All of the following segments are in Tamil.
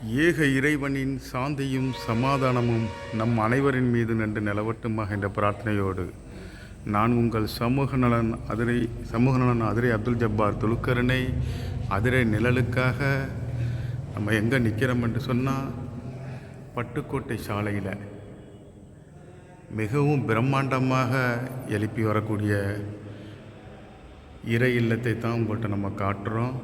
ஏக இறைவனின் சாந்தியும் சமாதானமும் நம் அனைவரின் மீது நின்று நிலவட்டுமாக என்ற பிரார்த்தனையோடு நான் உங்கள் சமூக நலன் அதிரை சமூக நலன் அதிரை அப்துல் ஜப்பார் துலுக்கரனை அதிரை நிழலுக்காக நம்ம எங்கே நிற்கிறோம் என்று சொன்னால் பட்டுக்கோட்டை சாலையில் மிகவும் பிரம்மாண்டமாக எழுப்பி வரக்கூடிய இறை இல்லத்தை தான் உங்கள்கிட்ட நம்ம காட்டுறோம்.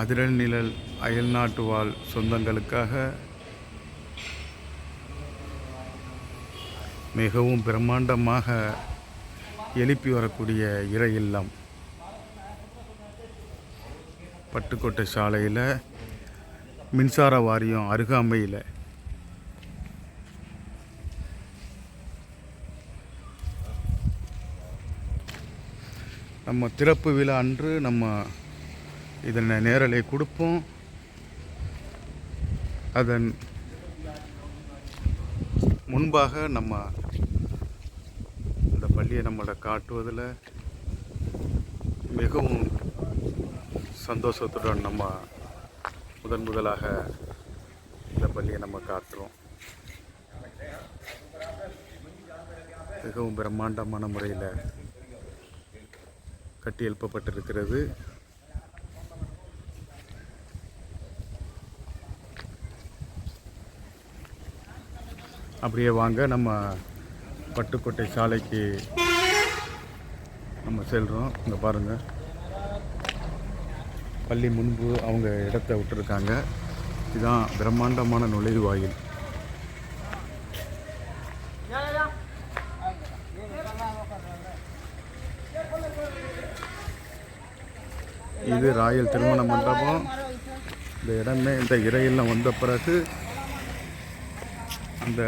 அதிரல் நிழல் அயல்நாட்டு வாழ் சொந்தங்களுக்காக மிகவும் பிரம்மாண்டமாக எழுப்பி வரக்கூடிய இறை இல்லம். பட்டுக்கோட்டை சாலையில் மின்சார வாரியம் அருகாமையில். நம்ம திறப்பு விழா அன்று நம்ம இதனை நேரலை கொடுப்போம். அதன் முன்பாக நம்ம இந்த பள்ளியை நம்மளை காட்டுவதில் மிகவும் சந்தோஷத்துடன் நம்ம முதன் முதலாக இந்த பள்ளியை நம்ம காட்டுறோம் மிகவும் பிரம்மாண்டமான முறையில் கட்டி எழுப்பப்பட்டிருக்கிறது அப்படியே வாங்க நம்ம பட்டுக்கோட்டை சாலைக்கு நம்ம செல்கிறோம் இங்கே பாருங்கள் பள்ளி முன்பு அவங்க இடத்த விட்டுருக்காங்க. இதுதான் பிரம்மாண்டமான நுழைவாயில். இது ராயல் திருமண மண்டபம். இந்த இடமே இந்த இறையெல்லாம் வந்த பிறகு அந்த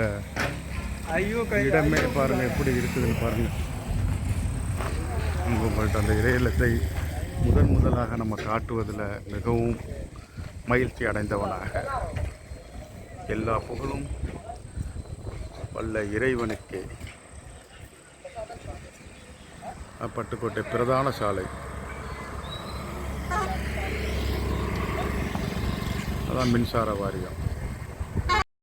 இடமே பாருங்க எப்படி இருக்குதுன்னு பாருங்க. இங்க உங்கள்கிட்ட அந்த இறையிலத்தை முதன் முதலாக நம்ம காட்டுவதில் மிகவும் மகிழ்ச்சி அடைந்தவனாக. எல்லா புகழும் வல்ல இறைவனுக்கே. பட்டுக்கோட்டை பிரதான சாலை. அதான் மின்சார வாரியம்.